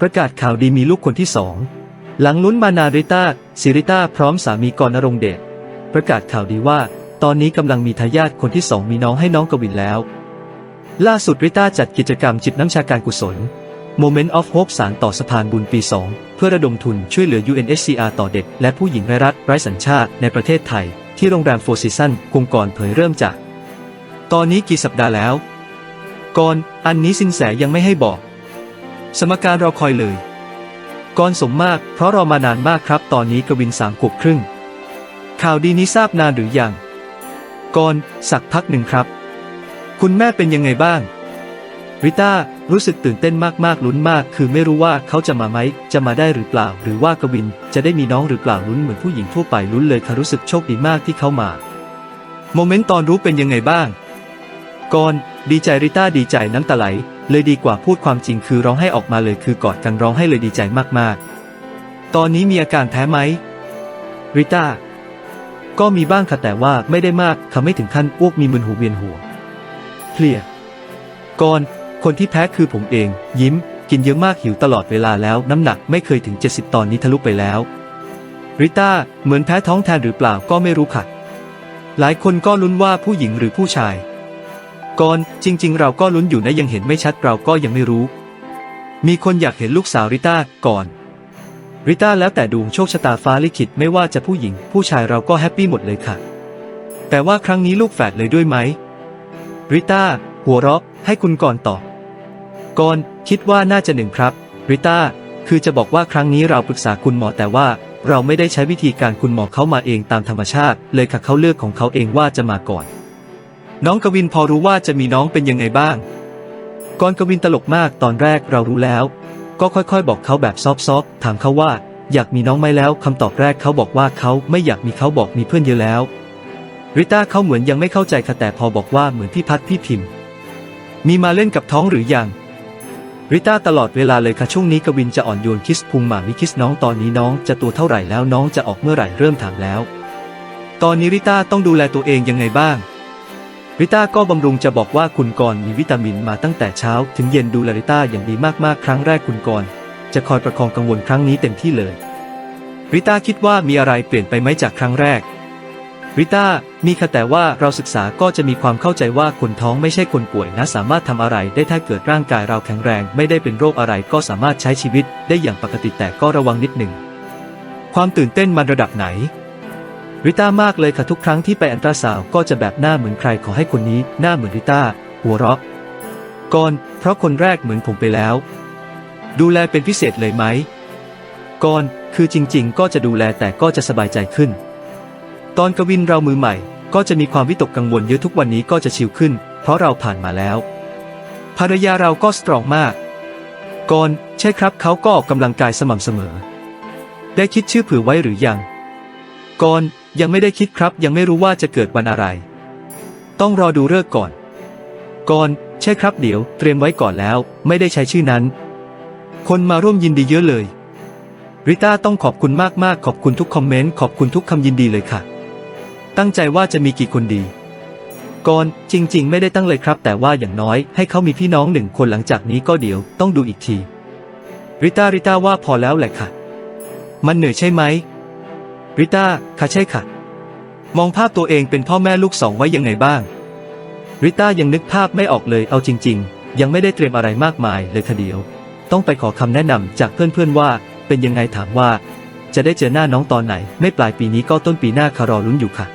ประกาศข่าวดีมีลูกคนที่สอง หลังลุ้นมานานริต้าสิริต้าพร้อมสามีกรณรงเดชประกาศข่าวดีว่า ตอนนี้กำลังมีทายาทคนที่สองมีน้องให้น้องกวินแล้ว ล่าสุดริต้าจัดกิจกรรมจิตน้ำชาการกุศล Moment of Hope สารต่อสะพานบุญปี 2 เพื่อระดมทุนช่วยเหลือ UNHCR ต่อเด็ก และผู้หญิงไร้รัฐไร้สัญชาติในประเทศไทย ที่โรงแรมโฟร์ซีซันกรุงก่อนเผยเริ่มจาก ตอนนี้กี่สัปดาห์แล้ว ก่อน อันนี้สินแสยังไม่ให้บอก สมการรอคอยเลยก่อนสมมากเพราะรอมานานมากครับ ตอนนี้กวินสามขวบครึ่ง ข่าวดีนี้ทราบนานหรือยังก่อนสักพักหนึ่งครับ คุณแม่เป็นยังไงบ้าง ริต้ารู้สึกตื่นเต้นมากๆลุ้นมาก คือไม่รู้ว่าเขาจะมาไหม จะมาได้หรือเปล่า หรือว่ากวินจะได้มีน้องหรือเปล่าลุ้นเหมือนผู้หญิงทั่วไปลุ้นเลยค่ะรู้สึกโชคดีมากที่เขามา โมเมนต์ตอนรู้เป็นยังไงบ้างก่อนดีใจริต้าดีใจน้ำตาไหล เลยดีกว่าพูดความจริงคือร้องให้ออกมาเลยคือกอดกันร้องให้เลยดีใจมากๆ ตอนนี้มีอาการแพ้ไหม ริต้า ก็มีบ้างค่ะแต่ว่าไม่ได้มากค่ะไม่ถึงขั้นอ้วกมีมึนหูเวียนหัวเพลียก่อนคนที่แพ้คือผมเอง ยิ้ม กินเยอะมากหิวตลอดเวลาแล้วน้ำหนักไม่เคยถึง 70 ตอนนี้ทะลุไปแล้ว ริต้า เหมือนแพ้ท้องแทนหรือเปล่าก็ไม่รู้ค่ะ หลายคนก็ลุ้นว่าผู้หญิงหรือผู้ชาย ก่อน จริง ๆ เราก็ลุ้นอยู่นะยังเห็นไม่ชัดเราก็ยังไม่รู้ มีคนอยากเห็นลูกสาวริต้าก่อนริต้าแล้วแต่ดวงโชคชะตาฟ้าลิขิตไม่ว่าจะผู้หญิง ผู้ชายเราก็แฮปปี้หมดเลยค่ะ แต่ว่าครั้งนี้ลูกแฝดเลยด้วยไหมริต้าหัวเราะให้คุณก่อนตอบก่อนคิดว่าน่าจะหนึ่งครับริต้าคือจะบอกว่าครั้งนี้เราปรึกษาคุณหมอแต่ว่า เราไม่ได้ใช้วิธีการคุณหมอเขามาเองตามธรรมชาติ เลยค่ะเขาเลือกของเขาเองว่าจะมาก่อน น้องกวินพอรู้ว่าจะมีน้องเป็นยังไงบ้างก่อนกวินตลกมากตอนแรกเรารู้แล้ว ก็ค่อยๆ บอกเขาแบบซอฟๆถามเขาว่า อยากมีน้องไหมแล้วคำตอบแรกเขาบอกว่าเขาไม่อยากมีเขาบอกมีเพื่อนเยอะแล้ว ริต้าเขาเหมือนยังไม่เข้าใจค่ะแต่พอบอกว่าเหมือนพี่พัดพี่พิมพ์ มีมาเล่นกับท้องหรือยังริต้าตลอดเวลาเลยค่ะช่วงนี้กวินจะอ่อนโยนคิสพุงหมามิคิสน้องตอนนี้น้องจะตัวเท่าไหร่แล้วน้องจะออกเมื่อไหร่เริ่มถามแล้ว ตอนนี้ริต้าต้องดูแลตัวเองยังไงบ้าง ริต้าก็บำรุงจะบอกว่าคุณกรณ์มีวิตามินมาตั้งแต่เช้า ถึงเย็นดูแลริต้าอย่างดีมากๆ ครั้งแรกคุณกรณ์จะคอยประคองกังวลครั้งนี้เต็มที่เลยริต้าคิดว่ามีอะไรเปลี่ยนไปไหมจากครั้งแรกริต้ามีค่ะแต่ว่าเราศึกษาก็จะมีความเข้าใจว่าคนท้องไม่ใช่คนป่วยนะ สามารถทำอะไรได้ถ้าเกิดร่างกายเราแข็งแรง ไม่ได้เป็นโรคอะไรก็สามารถใช้ชีวิตได้อย่างปกติแต่ก็ระวังนิดหนึ่งความตื่นเต้นมันระดับไหน ริต้ามากเลยค่ะทุกครั้งที่ไปอันตราซาวก็จะแบบหน้าเหมือนใครขอให้คนนี้หน้าเหมือนริต้า หัวเราะก่อนเพราะคนแรกเหมือนผมไปแล้ว ดูแลเป็นพิเศษเลยไหมก่อนคือจริงๆ ก็จะดูแลแต่ก็จะสบายใจขึ้น ตอนกวินเรามือใหม่ ก็จะมีความวิตกกังวลเยอะทุกวันนี้ก็จะชิลขึ้น เพราะเราผ่านมาแล้ว ภรรยาเราก็สตรองมากก่อนใช่ครับเขาก็ออกกำลังกายสม่ำเสมอ ได้คิดชื่อเผื่อไว้หรือยังก่อน ยังไม่ได้คิดครับยังไม่รู้ว่าจะเกิดวันอะไร ต้องรอดูเลิกก่อน ก่อน ใช่ครับเดี๋ยว เตรียมไว้ก่อนแล้ว ไม่ได้ใช้ชื่อนั้น คนมาร่วมยินดีเยอะเลย ริต้าต้องขอบคุณมากๆ ขอบคุณทุกคอมเมนต์ขอบคุณทุกคำยินดีเลยค่ะ ตั้งใจว่าจะมีกี่คนดี ก่อนจริง ๆ ไม่ได้ตั้งเลยครับ แต่ว่าอย่างน้อยให้เขามีพี่น้องหนึ่งคนหลังจากนี้ก็เดี๋ยวต้องดูอีกทีริต้าริต้าว่าพอแล้วแหละค่ะ มันเหนื่อยใช่ไหม ริต้าค่ะใช่ค่ะ มองภาพตัวเองเป็นพ่อแม่ลูกสองไว้ยังไงบ้าง ริต้ายังนึกภาพไม่ออกเลยเอาจริง ๆ ยังไม่ได้เตรียมอะไรมากมายเลยทีเดียว ต้องไปขอคำแนะนำจากเพื่อนๆว่าเป็นยังไงถามว่า จะได้เจอหน้าน้องตอนไหน ไม่ปลายปีนี้ก็ต้นปีหน้าคารอลุ้นอยู่ค่ะ